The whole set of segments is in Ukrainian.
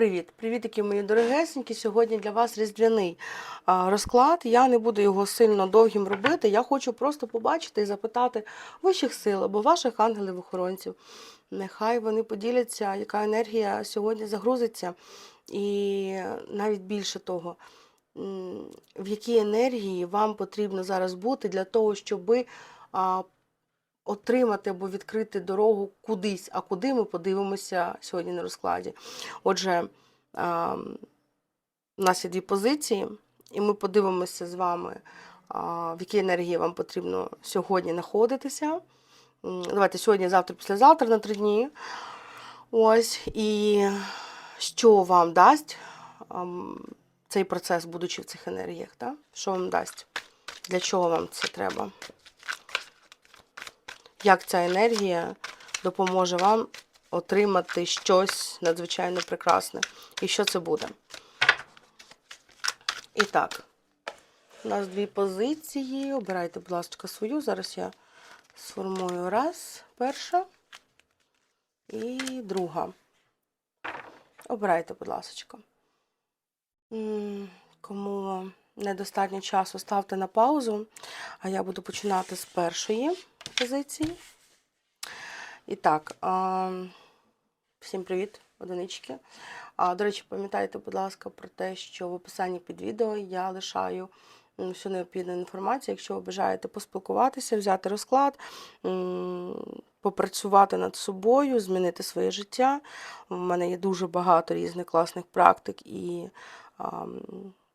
привіт! Привіт, які мої дорогесенькі. Сьогодні для вас різдвяний розклад. Я не буду його сильно довгим робити. Я хочу просто побачити і запитати вищих сил або ваших ангелів-охоронців. Нехай вони поділяться, яка енергія сьогодні загрузиться. І навіть більше того, в якій енергії вам потрібно зараз бути для того, щоби отримати або відкрити дорогу кудись, а куди ми подивимося сьогодні на розкладі. Отже, у нас є дві позиції, і ми подивимося з вами, в якій енергії вам потрібно сьогодні знаходитися. Давайте сьогодні, завтра, післязавтра на три дні. Ось, і що вам дасть цей процес, будучи в цих енергіях, так? Що вам дасть? Для чого вам це треба? Як ця енергія допоможе вам отримати щось надзвичайно прекрасне? І що це буде? І так, у нас дві позиції. Обирайте, будь ласка, свою. Зараз я сформую раз, перша і друга. Обирайте, будь ласка. Кому недостатньо часу, ставте на паузу, а я буду починати з першої позиції. І так, всім привіт, одинички. До речі, пам'ятайте, будь ласка, про те, що в описанні під відео я лишаю всю необхідну інформацію. Якщо ви бажаєте поспілкуватися, взяти розклад, попрацювати над собою, змінити своє життя. У мене є дуже багато різних класних практик і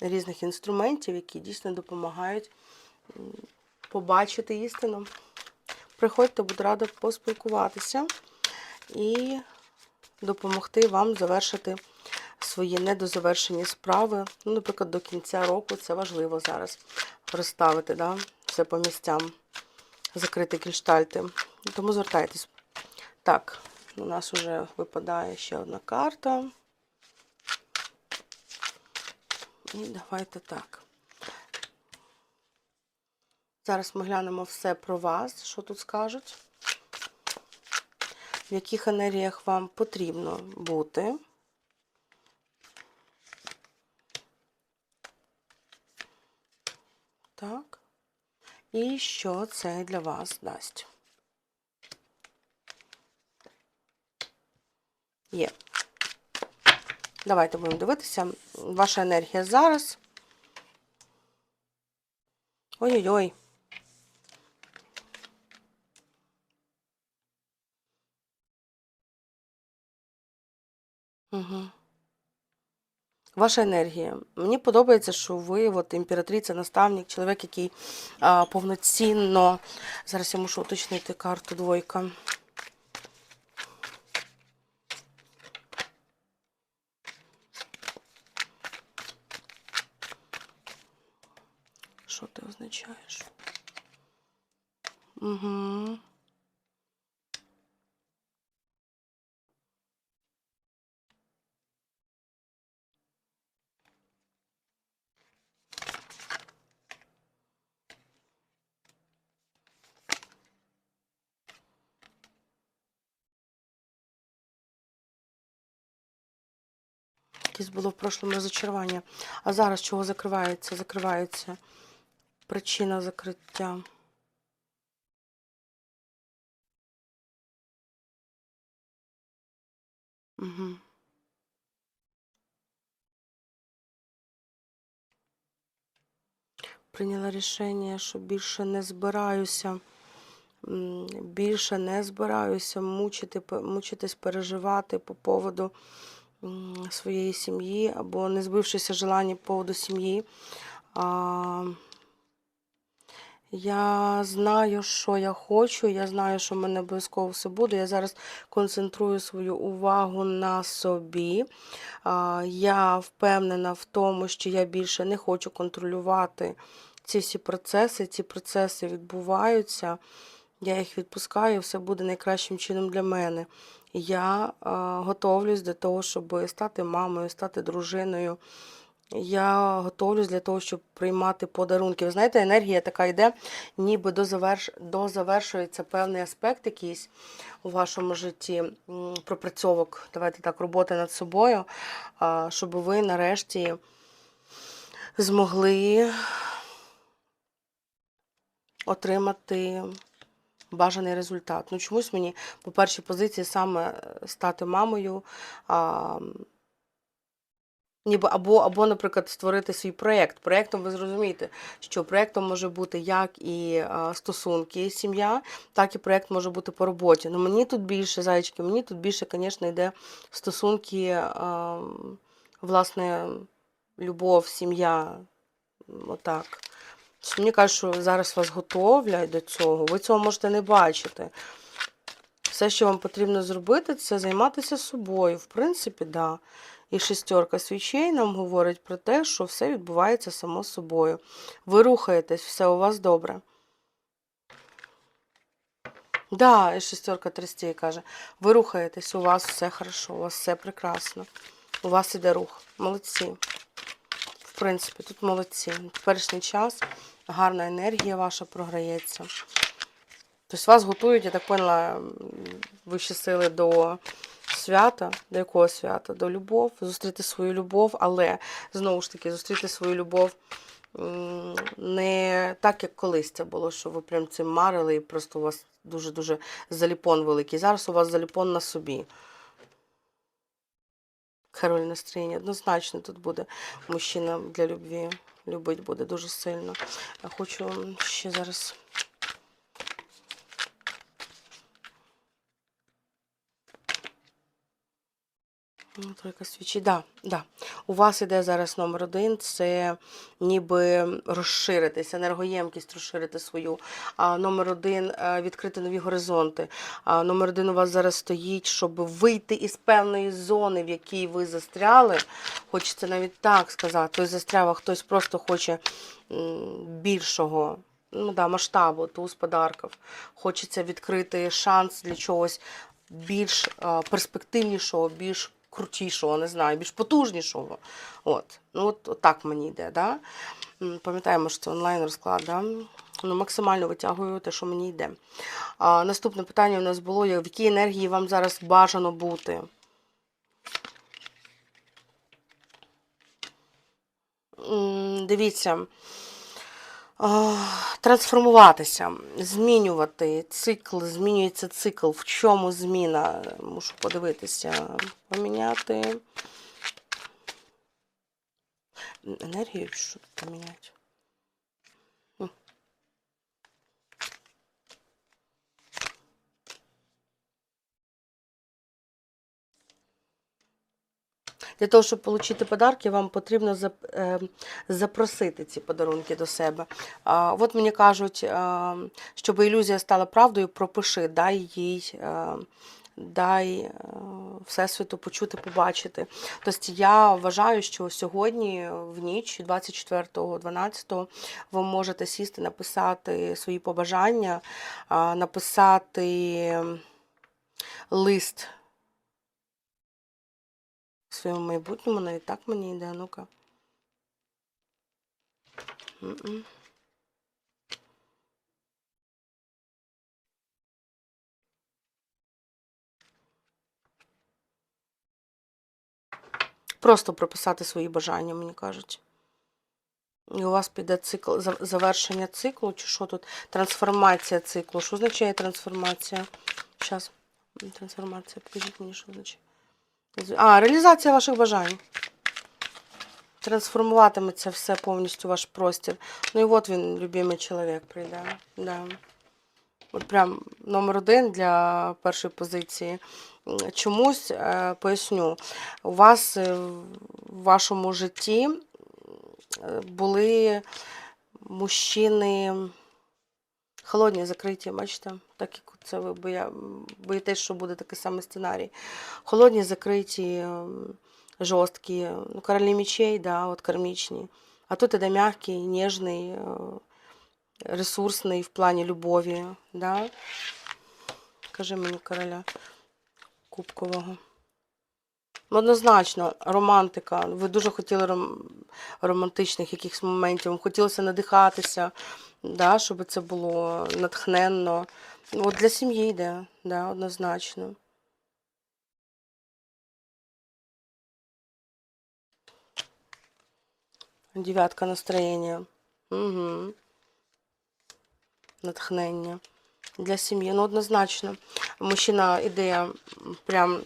різних інструментів, які дійсно допомагають побачити істину. Приходьте, буду рада поспілкуватися і допомогти вам завершити свої недозавершені справи. Ну, наприклад, до кінця року це важливо зараз розставити да? все по місцям, закрити криштальти. Тому звертайтесь. Так, у нас вже випадає ще одна карта. І давайте так. Зараз ми глянемо все про вас, що тут скажуть. В яких енергіях вам потрібно бути. Так. І що це для вас дасть? Є. Давайте будемо дивитися. Ваша енергія зараз. Ой-ой-ой. Угу. Ваша енергія. Мені подобається, що ви от, імператриця, наставник, чоловік, який а, повноцінно. Зараз я мушу уточнити карту двойка. Що ти означаєш? Угу. Якесь було в прошлому розочарування. А зараз чого закривається? Закривається причина закриття. Угу. Прийняла рішення, що більше не збираюся. Більше не збираюся мучити, мучитись, переживати по поводу своєї сім'ї або не збившися желання по поводу сім'ї. Я знаю, що я хочу, я знаю, що в мене обов'язково все буде. Я зараз концентрую свою увагу на собі. Я впевнена в тому, що я більше не хочу контролювати ці всі процеси. Ці процеси відбуваються. Я їх відпускаю, все буде найкращим чином для мене. Я а, готовлюсь до того, щоб стати мамою, стати дружиною. Я готовлюсь для того, щоб приймати подарунки. Ви знаєте, енергія така йде, ніби дозаверш... дозавершується певний аспект якийсь у вашому житті, пропрацьовок, давайте так, роботи над собою, щоб ви нарешті змогли отримати бажаний результат. Ну, чомусь мені по першій позиції саме е, стати мамою. А, Ніби або, або, наприклад, створити свій проєкт. Проєктом ви зрозумієте, що проєктом може бути як і а, стосунки, сім'я, так і проєкт може бути по роботі. Ну мені тут більше, зайчики, мені тут більше, звісно, йде стосунки, а, власне, любов, сім'я. Отак. Мені кажуть, що зараз вас готовлять до цього. Ви цього можете не бачити. Все, що вам потрібно зробити, це займатися собою. В принципі. Да. І шестерка свічей нам говорить про те, що все відбувається само собою. Ви рухаєтесь, все у вас добре. Да, і шестерка тростей каже, ви рухаєтесь, у вас все хорошо, у вас все прекрасно. У вас іде рух. Молодці. В принципі, тут молодці. Теперішній час гарна енергія ваша програється. Тобто вас готують, я так поняла, вищі сили до свята. До якого свята? До любов, зустріти свою любов, але знову ж таки, зустріти свою любов не так, як колись це було, що ви прям цим марили і просто у вас дуже-дуже заліпон великий. Зараз у вас заліпон на собі. Король настроєння. Однозначно тут буде мужчина для любві. Любить буде дуже сильно. Хочу ще зараз. Тройка свічі. Да, да. У вас іде зараз номер один, це ніби розширитись, енергоємкість розширити свою. А номер один е, відкрити нові горизонти. А номер один у вас зараз стоїть, щоб вийти із певної зони, в якій ви застряли. Хочеться навіть так сказати. Хтось застряв, а хтось просто хоче більшого. Ну да, масштабу, туз подарків. Хочеться відкрити шанс для чогось більш е, перспективнішого, більш крутішого, не знаю, більш потужнішого. От. Ну, от, от так мені йде. Да? Пам'ятаємо, що це онлайн розклад. Да? Ну, максимально витягую те, що мені йде. А, наступне питання у нас було: в якій енергії вам зараз бажано бути? Дивіться. Трансформуватися, змінювати цикл, змінюється цикл. В чому зміна? Мушу подивитися. Поміняти. Енергію що тут поміняти? Для того, щоб отримати подарки, вам потрібно е, запросити ці подарунки до себе. От мені кажуть, е, щоб ілюзія стала правдою, пропиши, дай їй. е, Дай е, Всесвіту почути, побачити. Тобто я вважаю, що сьогодні в ніч, 24.12, ви можете сісти, написати свої побажання, написати лист своєму майбутньому, навіть так мені йде, ну-ка. Просто прописати свої бажання, мені кажуть. І у вас піде цикл, завершення циклу, чи що тут? Трансформація циклу. Що означає трансформація? Зараз. Трансформація, покажіть мені, що означає. А, реалізація ваших бажань. Трансформуватиметься все повністю ваш простір. Ну і от він, любимий чоловік, прийде. Да. От прям номер один для першої позиції. Чомусь е, поясню, у вас е, в вашому житті е, були мужчини холодні, закриті, бачите? Так як це ви боя... боїтесь, що буде такий самий сценарій. Холодні, закриті, жорсткі, ну, королі мечей, да, от кармічні. А тут іде м'який, ніжний, е, ресурсний в плані любові. Да? Кажи мені короля Кубкового. Однозначно, романтика. Ви дуже хотіли ром... романтичних якихось моментів, хотілося надихатися, да, щоб це було натхненно. От для сім'ї йде, да, однозначно. Дев'ятка настроєння. Угу. Натхнення. Для сім'ї. Ну, однозначно. Мужчина іде прям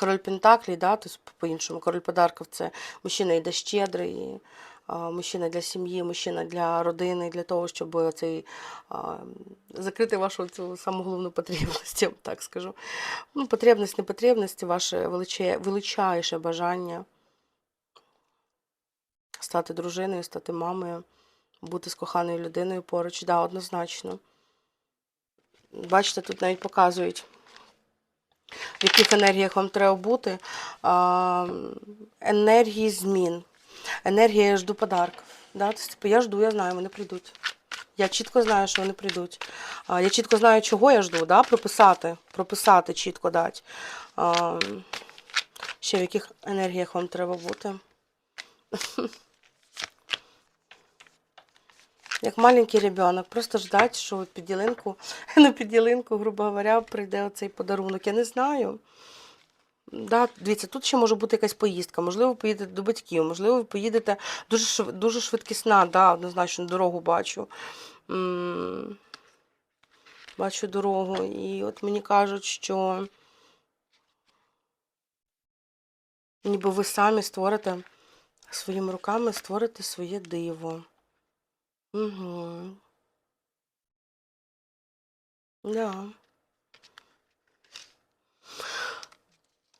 король Пентаклі, да, тобто по-іншому, король подарків це мужчина йде щедрий, мужчина для сім'ї, мужчина для родини, для того, щоб цей, закрити вашу цю саму головну потребність, я так скажу. Ну, потребність, не потребність, ваше величайше бажання стати дружиною, стати мамою, бути з коханою людиною поруч, да, однозначно. Бачите, тут навіть показують в яких енергіях вам треба бути. Енергії змін. Енергія я жду подарків. Да? Тобто, я жду, я знаю, вони прийдуть. Я чітко знаю, що вони прийдуть. Я чітко знаю, чого я жду, да? прописати, прописати, чітко дати. Ще в яких енергіях вам треба бути. Як маленький ребенок, просто ждать, що під ялинку, на під ялинку, грубо говоря, прийде оцей подарунок. Я не знаю. Да, дивіться, тут ще може бути якась поїздка, можливо, поїдете до батьків, можливо, ви поїдете дуже шв- дуже швидкісна, да, однозначно дорогу бачу. М, Бачу дорогу. І от мені кажуть, що ніби ви самі створите своїми руками створите своє диво. Угу. Да.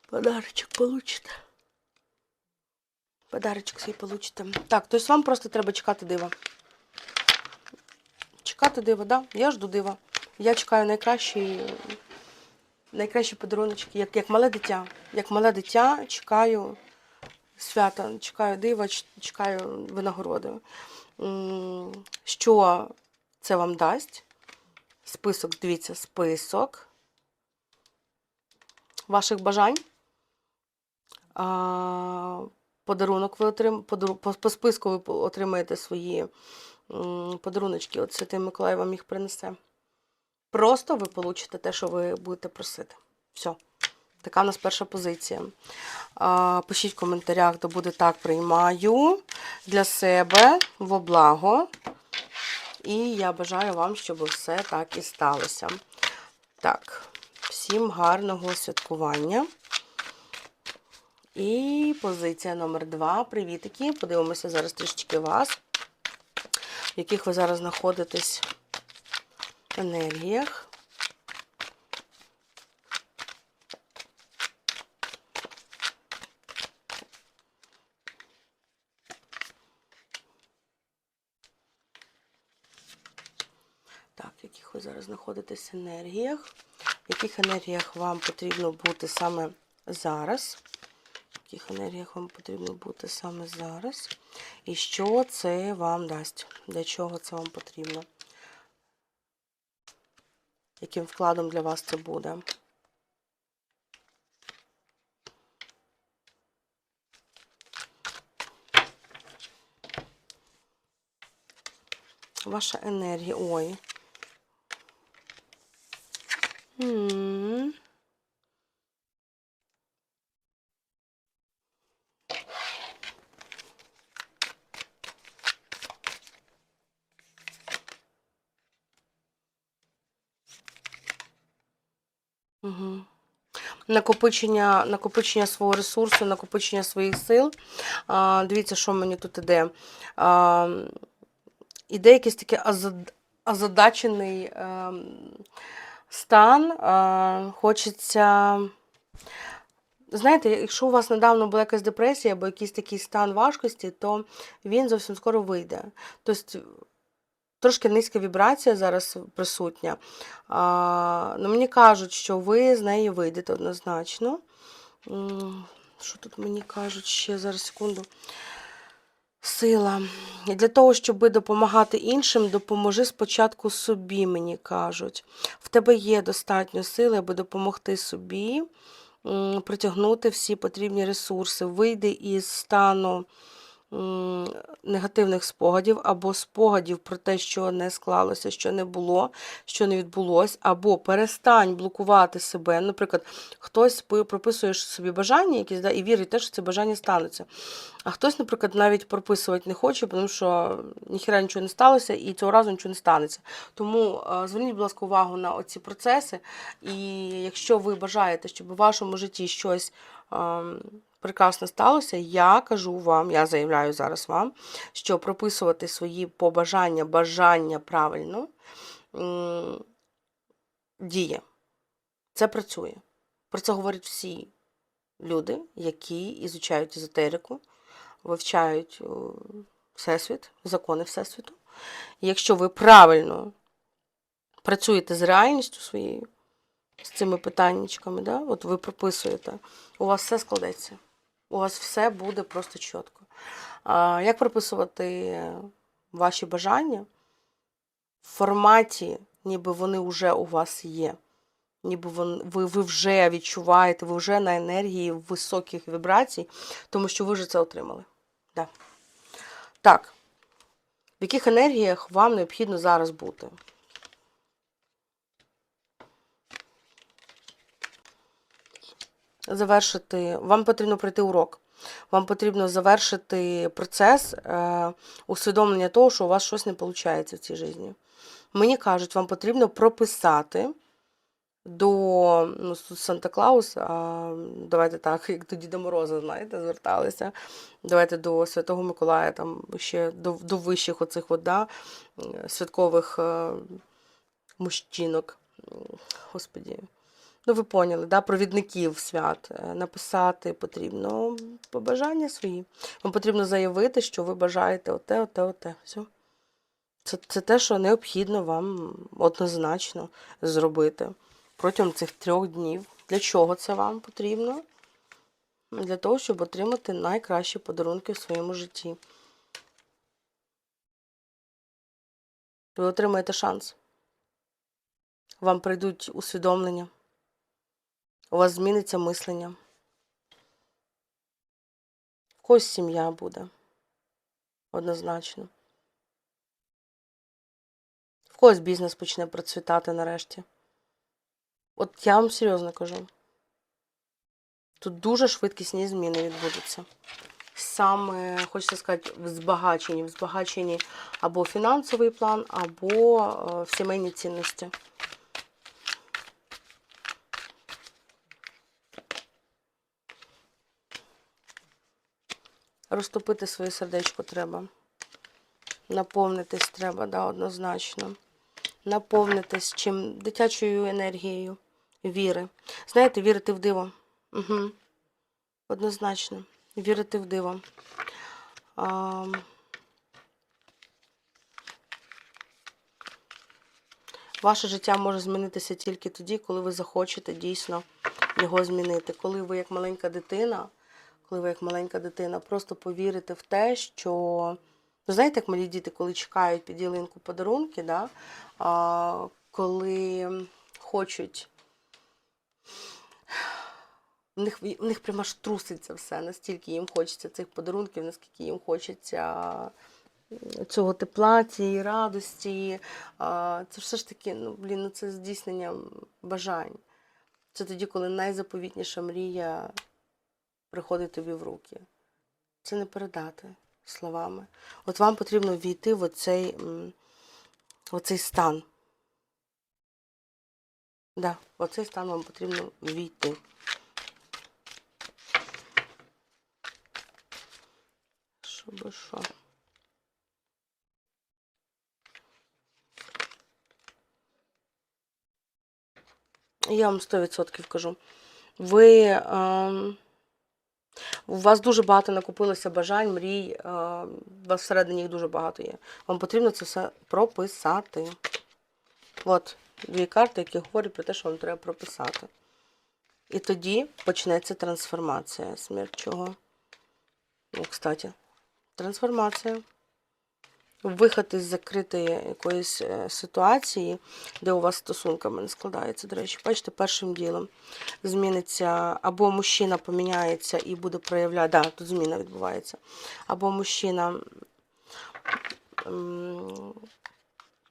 Подарочок получите. Подарочок свій получите. Так, тобто вам просто треба чекати дива. Чекати дива, да? Я жду дива. Я чекаю найкращі, найкращі подаруночки, як, як мале дитя. Як мале дитя чекаю свята, чекаю дива, чекаю винагороди. Що це вам дасть? Список, дивіться, список ваших бажань. Подарунок ви отрим... по, списку ви отримаєте свої подаруночки. От Святий Миколай вам їх принесе. Просто ви получите те, що ви будете просити. Все. Така у нас перша позиція. Пишіть в коментарях, то буде так приймаю для себе во благо. І я бажаю вам, щоб все так і сталося. Так, всім гарного святкування. І позиція номер два. Привітики. Подивимося зараз трішечки вас, в яких ви зараз знаходитесь енергіях. Так, в яких ви зараз знаходитесь енергіях, в яких енергіях вам потрібно бути саме зараз, в яких енергіях вам потрібно бути саме зараз, і що це вам дасть, для чого це вам потрібно, яким вкладом для вас це буде. Ваша енергія. Ой. Мгм. Накопичення, накопичення свого ресурсу, накопичення своїх сил. А, дивіться, що мені тут іде. А, іде якийсь такий озадачений ем, стан. А, хочеться. Знаєте, якщо у вас недавно була якась депресія або якийсь такий стан важкості, то він зовсім скоро вийде. Тобто трошки низька вібрація зараз присутня. А, ну, мені кажуть, що ви з неї вийдете однозначно. Що тут мені кажуть ще зараз секунду. Сила. І для того, щоб допомагати іншим, допоможи спочатку собі, мені кажуть. В тебе є достатньо сили, аби допомогти собі. притягнути всі потрібні ресурси, вийди із стану негативних спогадів або спогадів про те, що не склалося, що не було, що не відбулось, або перестань блокувати себе. Наприклад, хтось прописує собі бажання якісь, да, і вірить те, що це бажання станеться. А хтось, наприклад, навіть прописувати не хоче, тому що ніхіра нічого не сталося і цього разу нічого не станеться. Тому е, зверніть, будь ласка, увагу на оці процеси. І якщо ви бажаєте, щоб у вашому житті щось прекрасне сталося, я кажу вам, я заявляю зараз вам, що прописувати свої побажання, бажання правильно діє. Це працює. Про це говорять всі люди, які ізучають езотерику, вивчають Всесвіт, закони Всесвіту. Якщо ви правильно працюєте з реальністю своєю, з цими питаннячками, да? от ви прописуєте, у вас все складеться. У вас все буде просто чітко. Як прописувати ваші бажання в форматі, ніби вони вже у вас є? Ніби ви, ви вже відчуваєте, ви вже на енергії високих вібрацій, тому що ви вже це отримали. Да. Так. В яких енергіях вам необхідно зараз бути? Завершити. Вам потрібно пройти урок. Вам потрібно завершити процес е, усвідомлення того, що у вас щось не виходить в цій житті. Мені кажуть, вам потрібно прописати до ну, Санта Клаус, а, давайте так, як до Діда Мороза, знаєте, зверталися. Давайте до Святого Миколая, там ще до, до вищих оцих от, святкових е, мужчинок. Господі. Ну, ви поняли, да, провідників свят. Е, Написати потрібно побажання свої. Вам потрібно заявити, що ви бажаєте оте, оте, оте. Все. Це, це те, що необхідно вам однозначно зробити протягом цих трьох днів. Для чого це вам потрібно? Для того, щоб отримати найкращі подарунки в своєму житті. Ви отримаєте шанс. Вам прийдуть усвідомлення. У вас зміниться мислення. В когось сім'я буде. Однозначно. В когось бізнес почне процвітати нарешті. От я вам серйозно кажу. Тут дуже швидкісні зміни відбудуться. Саме, хочеться сказати, в збагаченні. В збагаченні або фінансовий план, або е, в сімейні цінності. Розтопити своє сердечко треба. Наповнитись треба, да, однозначно. Наповнитись чим дитячою енергією віри. Знаєте, вірити в диво. Угу. Однозначно. Вірити в диво. А, ваше життя може змінитися тільки тоді, коли ви захочете дійсно його змінити. Коли ви як маленька дитина, коли як маленька дитина, просто повірите в те, що. Ну, знаєте, як малі діти, коли чекають під ялинку подарунки, да? а, коли хочуть. В них, в них прямо аж труситься все, настільки їм хочеться цих подарунків, наскільки їм хочеться цього тепла, цієї радості. А, Це все ж таки, ну, блін, ну це здійснення бажань. Це тоді, коли найзаповітніша мрія приходить тобі в руки. Це не передати словами. От вам потрібно війти в оцей, в оцей стан. Да, в оцей стан вам потрібно війти. Щоб що? Я вам 100% кажу. Ви. ем, у вас дуже багато накопилося бажань, мрій, е, у вас всередині їх дуже багато є. Вам потрібно це все прописати. От дві карти, які говорять про те, що вам треба прописати. І тоді почнеться трансформація. Смерть чого? Ну, кстати, трансформація. Виход із закритої якоїсь е, ситуації, де у вас стосунками не складається. До речі, бачите, першим ділом зміниться або мужчина поміняється і буде проявляти, да, тут зміна відбувається, або мужчина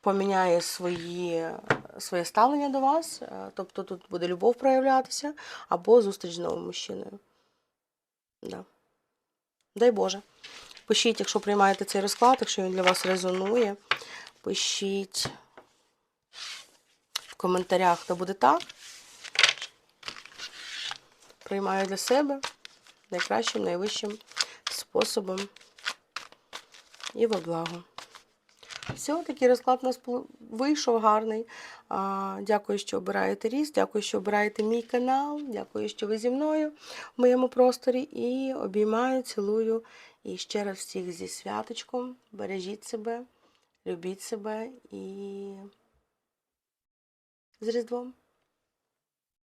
поміняє свої, своє ставлення до вас, е, тобто тут буде любов проявлятися, або зустріч з новим мужчиною. Да. Дай Боже. Пишіть, якщо приймаєте цей розклад, якщо він для вас резонує, пишіть в коментарях, хто буде так. Приймаю для себе найкращим, найвищим способом і во благо. Все, такий розклад у нас вийшов гарний. Дякую, що обираєте ріст, дякую, що обираєте мій канал, дякую, що ви зі мною в моєму просторі. І обіймаю, цілую. І ще раз всіх зі святочком. Бережіть себе, любіть себе і з Різдвом.